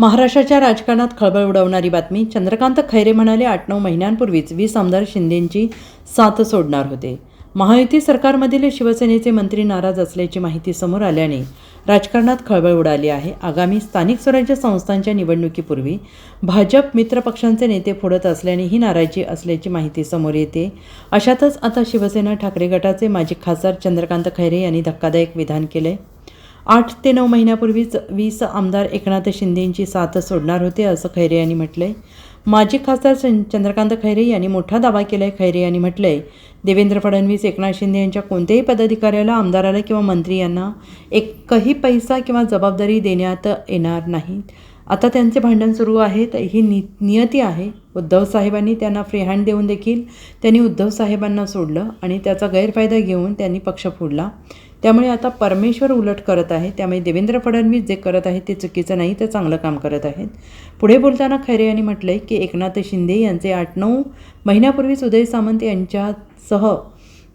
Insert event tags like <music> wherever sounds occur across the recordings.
महाराष्ट्राच्या राजकारणात खळबळ उडवणारी बातमी चंद्रकांत खैरे म्हणाले आठ नऊ महिन्यांपूर्वीच वीस आमदार शिंदेंची साथ सोडणार होते. महायुती सरकारमधील शिवसेनेचे मंत्री नाराज असल्याची माहिती समोर आल्याने राजकारणात खळबळ उडाली आहे. आगामी स्थानिक स्वराज्य संस्थांच्या निवडणुकीपूर्वी भाजप मित्रपक्षांचे नेते फोडत असल्याने ही नाराजी असल्याची माहिती समोर येते. अशातच आता शिवसेना ठाकरे गटाचे माजी खासदार चंद्रकांत खैरे यांनी धक्कादायक विधान केले आठ ते नऊ महिन्यापूर्वीच वीस आमदार एकनाथ शिंदेंची साथ सोडणार होते असं खैरे यांनी म्हटलंय. माजी खासदार चंद्रकांत खैरे यांनी मोठा दावा केलाय खैरे यांनी म्हटलंय. देवेंद्र फडणवीस एकनाथ शिंदे यांच्या कोणत्याही पदाधिकाऱ्याला आमदाराला किंवा मंत्री यांना एकही पैसा किंवा जबाबदारी देण्यात येणार नाही. आता त्यांचे भांडण सुरू आहे तर ही नि नियती आहे. उद्धव साहेबांनी त्यांना फ्री हँड देऊन देखील त्यांनी उद्धव साहेबांना सोडलं आणि त्याचा गैरफायदा घेऊन त्यांनी पक्ष फोडला. त्यामुळे आता परमेश्वर उलट करत आहे. त्यामुळे देवेंद्र फडणवीस जे करत आहेत ते चुकीचं नाही तर चांगलं काम करत आहेत. पुढे बोलताना खैरे यांनी म्हटलं आहे की एकनाथ शिंदे यांचे आठ नऊ महिन्यापूर्वीच उदय सामंत यांच्यासह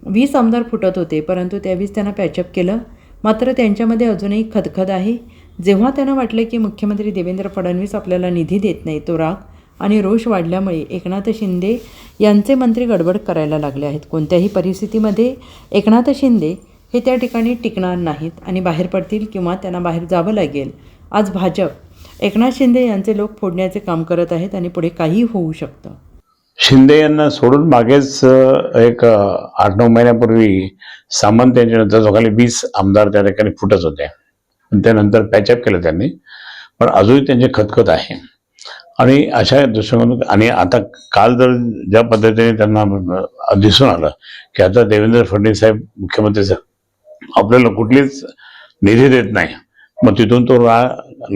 वीस आमदार फुटत होते परंतु त्यावेळीस त्यांना पॅचअप केलं. मात्र त्यांच्यामध्ये अजूनही खदखद आहे. जेव्हा त्यांना वाटलं की मुख्यमंत्री देवेंद्र फडणवीस आपल्याला निधी देत नाही तो राग आणि रोष वाढल्यामुळे एकनाथ शिंदे यांचे मंत्री गडबड करायला लागले आहेत. कोणत्याही परिस्थितीमध्ये एकनाथ शिंदे हे त्या ठिकाणी टिकणार नाहीत आणि बाहेर पडतील किंवा त्यांना बाहेर जावं लागेल. आज भाजप एकनाथ शिंदे यांचे लोक फोडण्याचे काम करत आहेत आणि पुढे काहीही होऊ शकतं. शिंदे यांना सोडून मागेच एक आठ नऊ महिन्यापूर्वी सामंत यांच्या नेतृत्वाखाली वीस आमदार त्या ठिकाणी फुटत होते. त्यानंतर पॅचअप केलं त्यांनी. पण अजूनही त्यांचे खतखत आहे. आणि अशा दृष्टिकोनातून आणि आता काल जर ज्या पद्धतीने त्यांना दिसून आलं की आता देवेंद्र फडणवीस साहेब मुख्यमंत्री साहेब आपल्याला कुठलीच निधी देत नाही. मग तिथून तो रा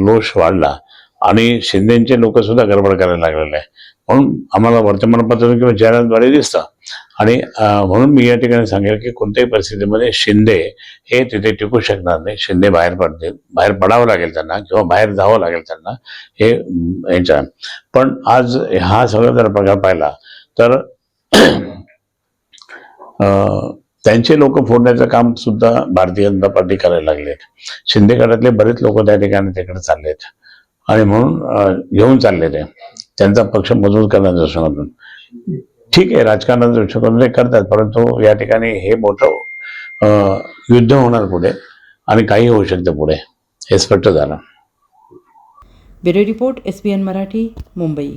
लोष वाढला. आणि शिंदेचे लोक सुद्धा गडबड करायला लागलेले आहे म्हणून आम्हाला वर्तमानपत्र किंवा जाहिरातद्वारे दिसतं. आणि म्हणून मी या ठिकाणी सांगेल की कोणत्याही परिस्थितीमध्ये शिंदे हे तिथे टिकू शकणार नाही. शिंदे बाहेर पडतील. बाहेर पडावं लागेल त्यांना किंवा बाहेर जावं लागेल त्यांना हे यांच्या. पण आज हा सगळा जर प्रकार पाहिला तर <clears throat> त्यांचे लोक फोडण्याचं काम सुद्धा भारतीय जनता पार्टी करायला लागलेत शिंदे गटातले बरेच लोक त्या ठिकाणी तिकडे चाललेत आणि म्हणून घेऊन चालले ते. त्यांचा पक्ष मजबूत करण्याच्या दृष्टिकोनातून ठीक आहे राजकारणाच्या दृष्टिकोनातून ते करतात परंतु या ठिकाणी हे मोठं युद्ध होणार पुढे आणि काही होऊ शकतं पुढे. हे स्पष्ट झालं. Bureau report S Marathi Mumbai.